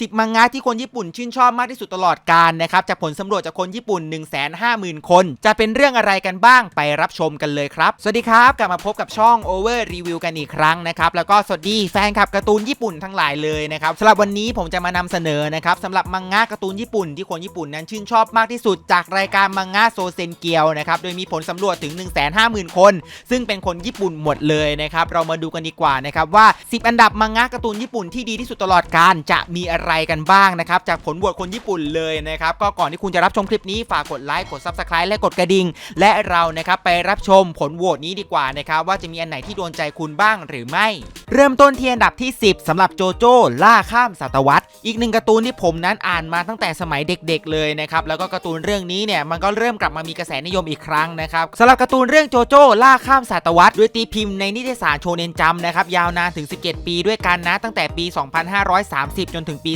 10 มังงะที่คนญี่ปุ่นชื่นชอบมากที่สุดตลอดกาลนะครับจากผลสำรวจจากคนญี่ปุ่น 150,000 คน จะเป็นเรื่องอะไรกันบ้างไปรับชมกันเลยครับ สวัสดีครับ กลับมาพบกับช่อง Over Review กันอีกครั้งนะครับแล้วก็สวัสดีแฟนคลับการ์ตูนญี่ปุ่นทั้งหลายเลยนะครับสำหรับวันนี้ผมจะมานำเสนอนะครับสำหรับมังงะการ์ตูนญี่ปุ่นที่คนญี่ปุ่นนั้นชื่นชอบมากที่สุดจากรายการมังงะโซเซนเกียวนะครับโดยมีผลสำรวจถึง 150,000 คน ซึ่งเป็นคนญี่ปุ่นหมดเลยนะครับเรามาดูกันดีกว่านะครับว่า 10 อันดับมังงะการ์ตูนญี่ปุ่นที่ดีที่สุดตลอดกาลจะมีอะไรกันบ้างนะครับจากผลโหวตคนญี่ปุ่นเลยนะครับก็ก่อนที่คุณจะรับชมคลิปนี้ฝากกดไลค์กด Subscribe และกดกระดิ่งและเรานะครับไปรับชมผลโหวตนี้ดีกว่านะครับว่าจะมีอันไหนที่โดนใจคุณบ้างหรือไม่ เริ่มต้นที่อันดับที่ 10สำหรับโจโจ้ล่าข้ามศตวรรษอีกหนึ่งการ์ตูนที่ผมนั้นอ่านมาตั้งแต่สมัยเด็กๆเลยนะครับแล้วก็การ์ตูนเรื่องนี้เนี่ยมันก็เริ่มกลับมามีกระแสนิยมอีกครั้งนะครับสำหรับการ์ตูนเรื่องโจโจ้ล่าข้ามศตวรรษด้วยตีพิมพ์ในนิตยสารโชเนนจัมนะครับยาวนานถึง 17 ปีด้วยกันนะตั้งแต่ปี 2530 จนถึงปี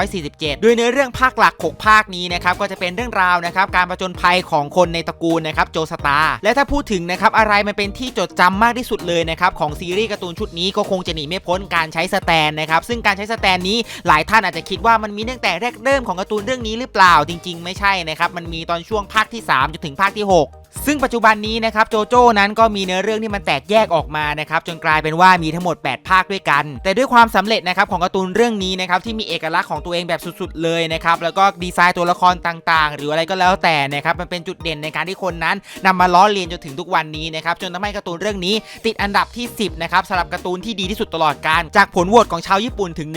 2547ด้วยเนื้อเรื่องภาคหลัก 6 ภาคนี้นะครับก็จะเป็นเรื่องราวนะครับการประจนภัยของคนในตระกูลนะครับโจสตาและถ้าพูดถึงนะครับอะไรมันเป็นที่จดจำมากที่สุดเลยนะครับของซีรีส์การ์ตูนชุดนี้ก็คงจะหนีไม่พ้นการใช้สแตนนะครับซึ่งการใช้สแตนนี้หลายท่านอาจจะคิดว่ามันมีตั้งแต่แรกเริ่มของการ์ตูนเรื่องนี้หรือเปล่าจริง ๆ ไม่ใช่นะครับมันมีตอนช่วงภาคที่ 3จนถึงภาคที่ 6 ซึ่งปัจจุบันนี้นะครับโจโจ้นั้นก็มีเนื้อเรื่องที่มันแตกแยกออกมานะครับจนกลายเป็นว่ามีทั้งหมด 8 ภาคด้วยกัน แต่ด้วยความสำเร็จนะครับของการ์ตูนเรื่องนี้นะครับที่มีเอกลักษณ์ของตัวเองแบบสุดๆ เลยนะครับแล้วก็ดีไซน์ตัวละครต่างๆ หรืออะไรก็แล้วแต่นะครับมันเป็นจุดเด่นในการที่คนนั้นนำมาล้อเลียนจนถึงทุกวันนี้นะครับจนทำให้การ์ตูนเรื่องนี้ ติดอันดับที่ 10นะครับสำหรับการ์ตูนที่ดีที่สุดตลอดการจากผลโหวตของชาวญี่ปุ่นถึง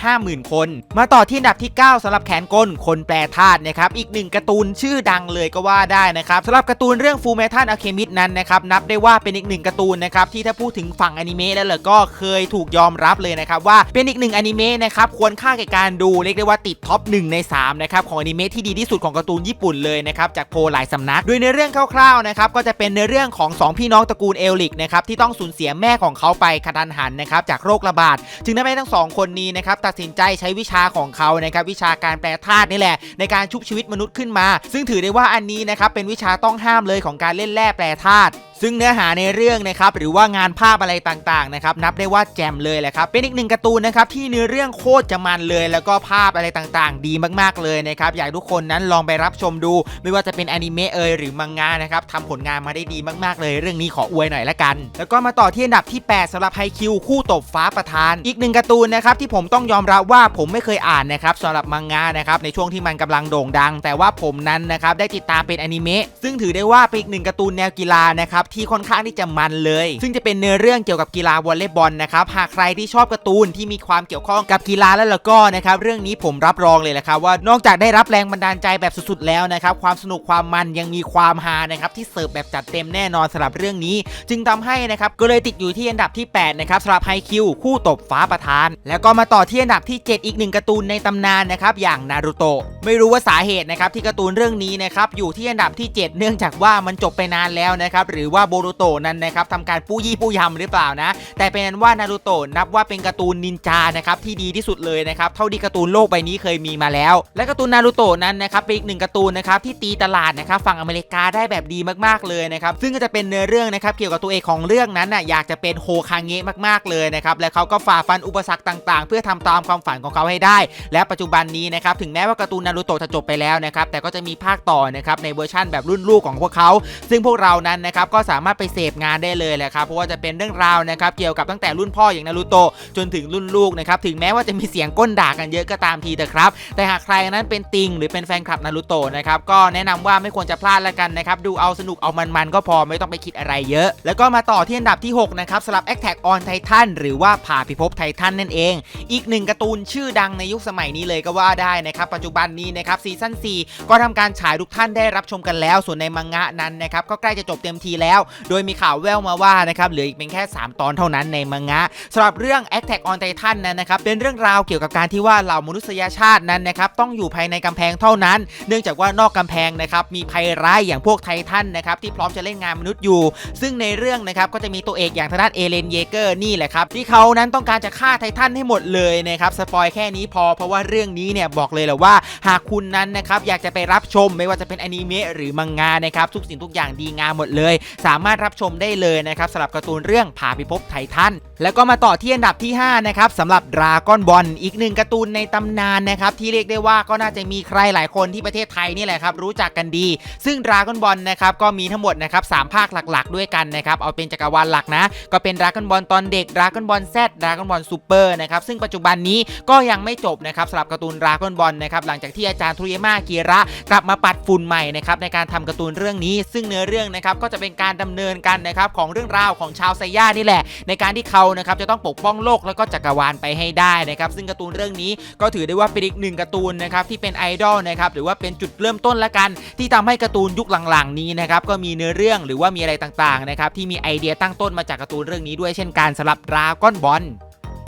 150,000 คน มาต่อที่อันดับที่ 9สำหรับแขนกลคนแปลธาตุนะครับอีกหนึ่งการ์ตูนชื่อดังเลยก็ว่าได้นะครับสำหรับการ์ตูนรื่องฟูเมทัลอะเคมิดนั้นนะครับนับได้ว่าเป็นอีกหนึ่งการ์ตูนนะครับที่ถ้าพูดถึงฝั่งอนิเมะแล้วล่ะก็เคยถูกยอมรับเลยนะครับว่าเป็นอีกหนึ่งอนิเมะนะครับควรค่าแก่การดูเรียกได้ว่าติดท็อป1ใน3นะครับของอนิเมะที่ดีที่สุดของการ์ตูนญี่ปุ่นเลยนะครับจากโพลหลายสำนักโดยในเรื่องคร่าวๆนะครับก็จะเป็นในเรื่องของ 2 พี่น้องตระกูลเอลลิกนะครับที่ต้องสูญเสียแม่ของเขาไปกระทันหันนะครับจากโรคระบาดจึงทำให้ทั้งสองคนนี้นะครับตัดสินใจใช้วิชาของเขานะครับวิชาการแปลธาตุนี่แหละ ในการชุบชีวิตมนุษย์ขึ้นมา ซึ่งถือได้ว่าอันนี้นะครับเป็นวิชาต้องห้ามเลยของการเล่นแร่แปรธาตุซึ่งเนื้อหาในเรื่องนะครับหรือว่างานภาพอะไรต่างๆนะครับนับได้ว่าแจ่มเลยแหละครับเป็นอีกหนึ่งการ์ตูนนะครับที่เนื้อเรื่องโคตรจะมันเลย แล้วก็ภาพอะไรต่างๆ ดีมากๆเลยนะครับอยากทุกคนนั้นลองไปรับชมดู ไม่ว่าจะเป็นอนิเมะเอยหรือมังงะนะครับทำผลงานมาได้ดีมากๆเลย เรื่องนี้ขออวยหน่อยละกัน แล้วก็มาต่อที่อันดับที่ 8สำหรับไฮคิวคู่ตบฟ้าประธาน อีกหนึ่งการ์ตูนนะครับที่ผมต้องยอมรับว่าผมไม่เคยอ่านนะครับสำหรับมังงะนะครับในช่วงที่มันกำลังโด่งดัง แต่ว่าผมนั้นนะครับได้ติดตามเป็นอนิเมะซึ่งถือได้ว่าเป็นอีกหนึ่งการ์ตูนแนวกีฬานะครับที่ค่อนข้างที่จะมันเลย ซึ่งจะเป็นเนื้อเรื่องเกี่ยวกับกีฬาวอลเลย์บอลนะครับหากใครที่ชอบการ์ตูนที่มีความเกี่ยวข้องกับกีฬาแล้วล่ะก็นะครับเรื่องนี้ผมรับรองเลยแหละครับว่านอกจากได้รับแรงบันดาลใจแบบสุดๆแล้วนะครับความสนุกความมันยังมีความฮานะครับที่เสิร์ฟแบบจัดเต็มแน่นอนสำหรับเรื่องนี้ จึงทำให้นะครับก็เลยติดอยู่ที่อันดับที่8นะครับสำหรับไฮคิวคู่ตบฟ้าประธาน แล้วก็มาต่อที่อันดับที่ 7 อีกหนึ่งการ์ตูนในตำนานนะครับอย่างนารูโตะไม่รู้ว่าสาเหตุนะครับที่การ์ตูนเรื่องนี้นะครับอยู่ที่อันดับที่ 7 เนื่องจากว่ามันจบไปนานแล้วนะครับหรือว่าโบรูโตนั้นนะครับทำการปู้ยี่ปู้ยำหรือเปล่านะ แต่เป็นนั้นว่านารูโตะนับว่าเป็นการ์ตูนนินจานะครับที่ดีที่สุดเลยนะครับเท่าที่การ์ตูนโลกใบนี้เคยมีมาแล้ว และการ์ตูนนารูโตะนั้นนะครับเป็นอีกหนึ่งการ์ตูนนะครับที่ตีตลาดนะครับฝั่งอเมริกาได้แบบดีมากๆเลยนะครับซึ่งก็จะเป็นเนื้อเรื่องนะครับเกี่ยวกับตัวเอกของเรื่องนั้นน่ะอยากจะเป็นโฮคางเงะมากๆเลยนะครับและเขาก็ฝ่าฟันอุปสรรคต่างๆ เพื่อทำตามความฝันของเขาให้ได้ และปัจจุบันนี้นะครับถึงแม้ว่าการ์ตูนนารูโตะจะจบไปแล้วนะครับแต่ก็จะมีภาคต่อนะครับในเวอร์ชั่นแบบรุ่นลูกของพวกเขา ซึ่งพวกเรานั้นนะครับก็สามารถไปเสพงานได้เลยแหละครับเพราะว่าจะเป็นเรื่องราวนะครับเกี่ยวกับตั้งแต่รุ่นพ่ออย่างนารูโตะจนถึงรุ่นลูกนะครับถึงแม้ว่าจะมีเสียงก้นด่ากันเยอะก็ตามทีแต่ครับ แต่หากใครนั้นเป็นติงหรือเป็นแฟนคลับนารูโตะนะครับก็แนะนำว่าไม่ควรจะพลาดละกันนะครับดูเอาสนุกเอามันๆก็พอไม่ต้องไปคิดอะไรเยอะ แล้วก็มาต่อที่อันดับที่6นะครับสำหรับ Attack on Titan หรือว่าผ่าพิภพไททันนั่นเอง อีกหนึ่งการ์ตูนชื่อดังในยุคสมัยนี้เลยก็ว่าได้นะครับปัจจุบันนี้นะครับซีซั่น4ก็ทำการฉายทุกท่านได้รับชมกันแล้ว ส่วนในมังงะนั้นนะครับก็ใกล้จะจบเต็มทีแล้วโดยมีข่าวแววมาว่านะครับเหลืออีกเพียงแค่ 3 ตอนเท่านั้นในมังงะสำหรับเรื่อง Attack on Titan นั้นนะครับเป็นเรื่องราวเกี่ยวกับการที่ว่าเหล่ามนุษยชาตินั้นนะครับต้องอยู่ภายในกำแพงเท่านั้น เนื่องจากว่านอกกำแพงนะครับมีภัยร้ายอย่างพวกไททันนะครับที่พร้อมจะเล่นงานมนุษย์อยู่ ซึ่งในเรื่องนะครับก็จะมีตัวเอกอย่างทางด้านเอเลนเยเกอร์นี่แหละครับที่เขานั้นต้องการจะฆ่าไททันให้หมดเลยนะครับสปอยแค่นี้พอเพราะว่าเรื่องนี้เนี่ยบอกเลยแหละว่า หากคุณนั้นนะครับอยากจะไปรับชมไม่ว่าจะเป็นอนิเมะหรือมังงะนะครับทุกสิ่งทุกอย่างดีงามหมดเลยสามารถรับชมได้เลยนะครับสำหรับการ์ตูนเรื่องผ่าพิภพไททันแล้วก็มาต่อที่อันดับที่ 5 นะครับสำหรับดราก้อนบอลอีกหนึ่งการ์ตูนในตำนานนะครับ ที่เรียกได้ว่าก็น่าจะมีใครหลายคนที่ประเทศไทยนี่แหละครับรู้จักกันดี ซึ่งดราก้อนบอลนะครับก็มีทั้งหมดนะครับสามภาคหลักๆ ด้วยกันนะครับเอาเป็นจักรวาลหลักนะ ก็เป็นดราก้อนบอลตอนเด็กดราก้อนบอลแซดดราก้อนบอลซูเปอร์นะครับซึ่งปัจจุบันนี้ก็ยังไม่จบนะครับสำหรับการ์ตูนดราก้อนบอลนะครับหลังจากที่อาจารย์ทุเยมากิระ กลับมาปัดฝุ่นใหม่นะครับในการทำการ์ตูนเรื่องนี้ ซึ่งเนื้อเรื่องนะครับก็จะเป็นการดำเนินกันนะครับของเรื่องราวของชาวไซย่านี่แหละ ในการที่เขานะครับจะต้องปกป้องโลกแล้วก็จักรวาลไปให้ได้นะครับซึ่งการ์ตูนเรื่องนี้ก็ถือได้ว่าเป็นอีกหนึ่งการ์ตูนนะครับที่เป็นไอดอลนะครับหรือว่าเป็นจุดเริ่มต้นละกัน ที่ทำให้การ์ตูนยุคหลังๆ นี้นะครับก็มีเนื้อเรื่องหรือว่ามีอะไรต่างๆนะครับที่มีไอเดียตั้งต้นมาจากการ์ตูนเรื่องนี้ด้วยเช่นกันสำหรับดราก้อนบอล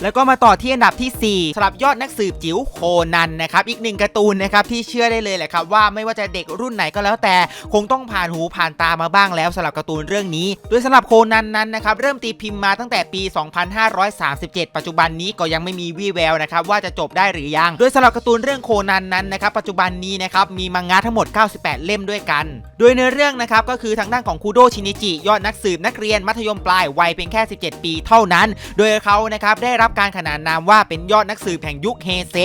แล้วก็มาต่อที่อันดับทีสี่ 4สำหรับยอดนักสืบจิ๋วโคนันนะครับอีกหนึ่งการ์ตูนนะครับที่เชื่อได้เลยแหละครับว่าไม่ว่าจะเด็กรุ่นไหนก็แล้วแต่ คงต้องผ่านหูผ่านตามาบ้างแล้วสำหรับการ์ตูนเรื่องนี้ โดยสำหรับโคนันนั้นนะครับเริ่มตีพิมพ์มาตั้งแต่ปี 2537 ปัจจุบันนี้ก็ยังไม่มีวี่แววนะครับว่าจะจบได้หรือยัง โดยสำหรับการ์ตูนเรื่องโคนันนั้นนะครับปัจจุบันนี้นะครับมีมังงะทั้งหมด 98 เล่มด้วยกัน โดยเนื้อเรื่องนะครับก็คือทางด้านของคูโดชินิจิยอดนักสืบนักเรียนมัธยมปลายวัยเพียงแค่ 17 ปีเท่านั้น โดยเขานะครับได้รับับการขนานนามว่าเป็นยอดนักสืบแห่งยุคเฮเซ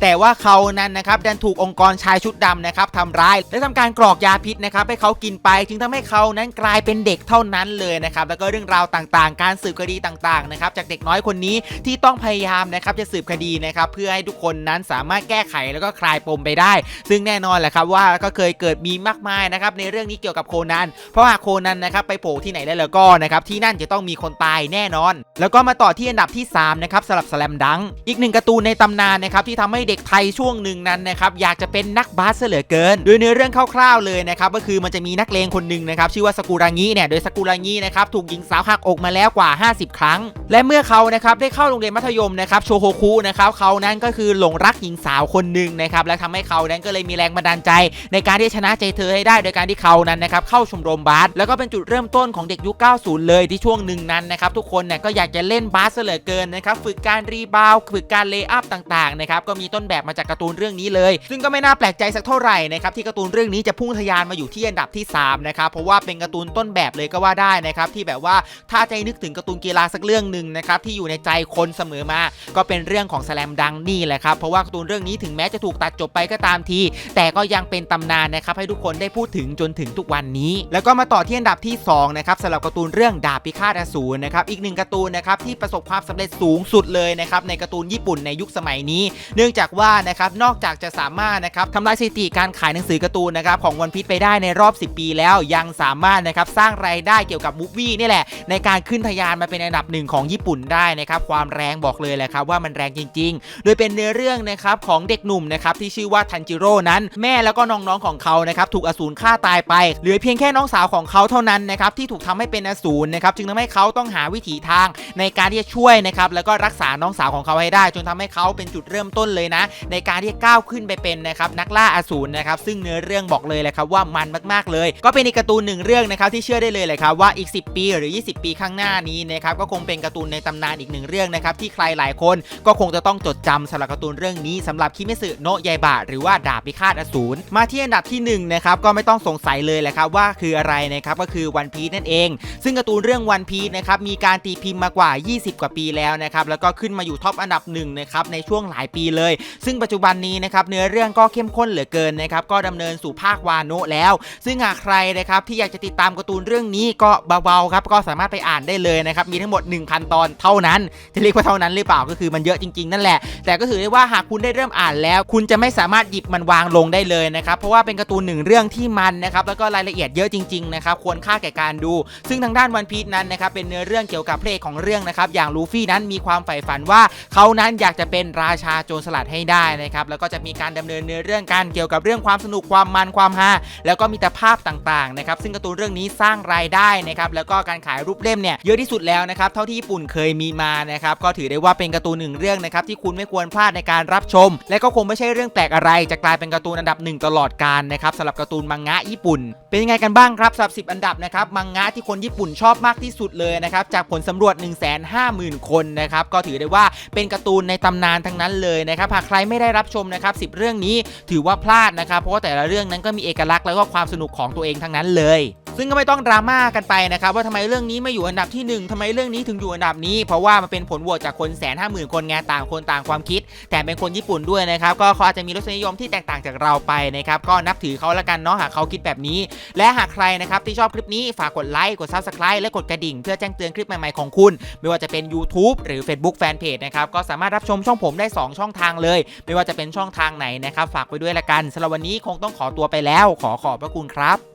แต่ว่าเขานั้นนะครับดันถูกองค์กรชายชุดดำนะครับทำร้าย และทำการกรอกยาพิษนะครับให้เขากินไป จึงทำให้เขานั้นกลายเป็นเด็กเท่านั้นเลยนะครับแล้วก็เรื่องราวต่างๆ การสืบคดีต่างๆนะครับจากเด็กน้อยคนนี้ที่ต้องพยายามนะครับจะสืบคดีนะครับเพื่อให้ทุกคนนั้นสามารถแก้ไขแล้วก็คลายปมไปได้ ซึ่งแน่นอนแหละครับว่าก็เคยเกิดมีมากมายนะครับในเรื่องนี้เกี่ยวกับโคนันเพราะว่าโคนันนะครับไปโผล่ที่ไหนแล้แล้วก็นะครับที่นั่นจะต้องมีคนตายแน่นอน แล้วก็มาต่อที่อันดับที่3นะครับสำหรับสแลมดังอีกหนึ่งการ์ตูนในตำนานนะครับที่ทำให้เด็กไทยช่วงหนึ่งนั้นนะครับอยากจะเป็นนักบาสเหลือเกิน โดยเนื้อเรื่องคร่าวๆเลยนะครับก็คือมันจะมีนักเลงคนหนึ่งนะครับชื่อว่าสกุรางิเนี่ยโดยสกุรางินะครับถูกหญิงสาวหักอกมาแล้วกว่า 50 ครั้ง และเมื่อเขานะครับได้เข้าโรงเรียนมัธยมนะครับโชโฮคุนะครับเขานั้นก็คือหลงรักหญิงสาวคนหนึ่งนะครับและทำให้เขานั้นก็เลยมีแรงบันดาลใจ ในการที่ชนะใจเธอให้ได้ โดยการที่เขานั้นนะครับเข้าชมรมบาสแล้วก็เป็นจุดเริ่มต้นของเด็กยุค 90 เลยที่ช่วงหนึ่งนั้นนะครับทุกคนเนี่ยก็อยากจะเล่นบาสเสียเหลือเกินนะครับฝึกการรีบาวฝึกการเลย์อัพต่างๆนะครับก็มีต้นแบบมาจากการ์ตูนเรื่องนี้เลย ซึ่งก็ไม่น่าแปลกใจสักเท่าไหร่นะครับที่การ์ตูนเรื่องนี้จะพุ่งทะยานมาอยู่ที่อันดับที่3นะครับเพราะว่าเป็นการ์ตูนต้นแบบเลยก็ว่าได้นะครับที่แบบว่าถ้าใจนึกถึงการ์ตูนกีฬาสักเรื่องหนึ่งนะครับที่อยู่ในใจคนเสมอมา ก็เป็นเรื่องของแสลมดังนี่แหละครับเพราะว่าการ์ตูนเรื่องนี้ถึงแม้จะถูกตัดจบไปก็ตามที แต่ก็ยังเป็นตำนานนะครับให้ทุกคนได้พูดถึงจนถึงทุกวันนี้ แล้วก็มาต่อที่อันดับที่2นะครับสำหรับการ์ตูนเรื่องดาบพิฆาตอสูรนะครับอีกหนึ่งการ์ตูนนะครับที่ประสบความสำเร็จสูงสุดเลยนะครับในการ์ตูนญี่ปุ่นในยุคสมัยนี้ เนื่องจากว่านะครับนอกจากจะสามารถนะครับทำลายสถิติการขายหนังสือการ์ตูนนะครับของวันพีชไปได้ในรอบ 10 ปีแล้วยังสามารถนะครับสร้างรายได้เกี่ยวกับมูฟวี่นี่แหละ ในการขึ้นทะยานมาเป็นอันดับหนึ่งของญี่ปุ่นได้นะครับความแรงบอกเลยแหละครับว่ามันแรงจริง ๆ โดยเป็นเนื้อเรื่องนะครับของเด็กหนุ่มนะครับที่ชื่อว่าทันจิโร่นั้นแม่แล้วก็น้องๆของเขานะครับถูกอสูรฆ่าตายไปเหลือเพียงแค่น้องสาวของเขาเท่านั้นนะครับที่ถูกทำให้เป็นอสูรนะครับจึงทำให้เขาต้องหาวิถีทางในการที่จะช่วยนะครับแล้วก็รักษาน้องสาวของเขาให้ได้ จนทำให้เขาเป็นจุดเริ่มต้นเลยนะ ในการที่ก้าวขึ้นไปเป็นนะครับนักล่าอสูรนะครับซึ่งเนื้อเรื่องบอกเลยแหละครับว่ามันมากๆเลย ก็เป็นอีกการ์ตูนหนึ่งเรื่องนะครับที่เชื่อได้เลยแหละครับว่าอีก 10 ปีหรือ 20 ปีข้างหน้านี้นะครับก็คงเป็นการ์ตูนในตำนานอีกหนึ่งเรื่องนะครับที่ใครหลายคนก็คงจะต้องจดจำสำหรับการ์ตูนเรื่องนี้สำหรับคิเมสึโนะยายบะหรือว่าดาบพิฆาตอสูรมาที่อันดับที่หนึ่งนะครับก็ไม่ต้องสงสัยเลยแหละครับว่าคืออะไรนะครับก็คือวันพีนั่นเอง ซึ่งการ์ตูนเรื่องวันพีนะครับมีการตีพิมพ์มากว่า 20 กว่าปีแล้วนะครับแล้วก็ขึ้นมาอยู่ท็อปอันดับหนึ่งนะครับในช่วงหลายปีเลย ซึ่งปัจจุบันนี้นะครับเนื้อเรื่องก็เข้มข้นเหลือเกินนะครับก็ดำเนินสู่ภาควาโนะแล้ว ซึ่งหากใครนะครับที่อยากจะติดตามการ์ตูนเรื่องนี้ก็เบาๆครับก็สามารถไปอ่านได้เลยนะครับมีทั้งหมด 1,000 ตอนเท่านั้นจะเรียกว่าเท่านั้นหรือเปล่าก็คือมันเยอะจริงๆนั่นแหละ แต่ก็ถือได้ว่าหากคุณได้เริ่มอ่านแล้ว คุณจะไม่สามารถหยิบมันวางลงได้เลยนะครับเพราะว่าเป็นการ์ตูนหนึ่งเรื่องที่มันนะครับแล้วก็รายละเอียดเยอะจริงๆนะครับควรค่าแก่การดู ซึ่งทางด้านวันพีชนั้นนะครับเป็นเนื้อเรื่องเกี่ยวกับเพลงของเรื่องนะครับอย่างลูฟี่นั้นมีความความใฝ่ฝันว่าเขานั้นอยากจะเป็นราชาโจรสลัดให้ได้นะครับแล้วก็จะมีการดำเนินเนื้อเรื่องกันเกี่ยวกับเรื่องความสนุกความมันความฮาแล้วก็มีแต่ภาพต่างๆนะครับซึ่งการ์ตูนเรื่องนี้สร้างรายได้นะครับแล้วก็การขายรูปเล่มเนี่ยเยอะที่สุดแล้วนะครับเท่าที่ญี่ปุ่นเคยมีมานะครับก็ถือได้ว่าเป็นการ์ตูนหนึ่งเรื่องนะครับที่คุณไม่ควรพลาดในการรับชม และก็คงไม่ใช่เรื่องแปลกอะไรจะกลายเป็นการ์ตูนอันดับหนึ่งตลอดกาลนะครับสำหรับการ์ตูนมังงะญี่ปุ่น เป็นยังไงกันบ้างครับสำหรับ 10 อันดับนะครับมังงะที่คนญี่ปุ่นชอบมากที่สุดเลยนะครับจากผลสำรวจ 1 5 0 0 0 0 คนนะครับก็ถือได้ว่าเป็นการ์ตูนในตำนานทั้งนั้นเลยนะครับหากใครไม่ได้รับชมนะครับ10 เรื่องนี้ถือว่าพลาดนะครับเพราะว่าแต่ละเรื่องนั้นก็มีเอกลักษณ์แล้วก็ความสนุกของตัวเองทั้งนั้นเลย ซึ่งก็ไม่ต้องดราม่ากันไปนะครับว่าทำไมเรื่องนี้ไม่อยู่อันดับที่หนึ่งทำไมเรื่องนี้ถึงอยู่อันดับนี้ เพราะว่ามันเป็นผลโหวตจากคนแสนห้าหมื่นคนไงต่างคนต่างความคิด แต่เป็นคนญี่ปุ่นด้วยนะครับก็เขาอาจจะมีรสนิยมที่แตกต่างจากเราไปนะครับก็นับถือเขาละกันเนาะหากเขาคิดแบบนี้ และหากใครนะครับที่ชอบคลิปนี้ฝากกดไลค์กด Subscribe และกดกระดิ่งเพื่อแจ้งเตือนคลิปใหม่ๆของคุณ ไม่ว่าจะเป็น YouTube หรือ Facebook Fanpage นะครับก็สามารถรับชมช่องผมได้ 2 ช่องทางเลย ไม่ว่าจะเป็นช่องทางไหนนะครับฝากไว้ด้วยละกันสำหรับวันนี้คงต้องขอตัวไปแล้ว ขอขอบพระคุณครับ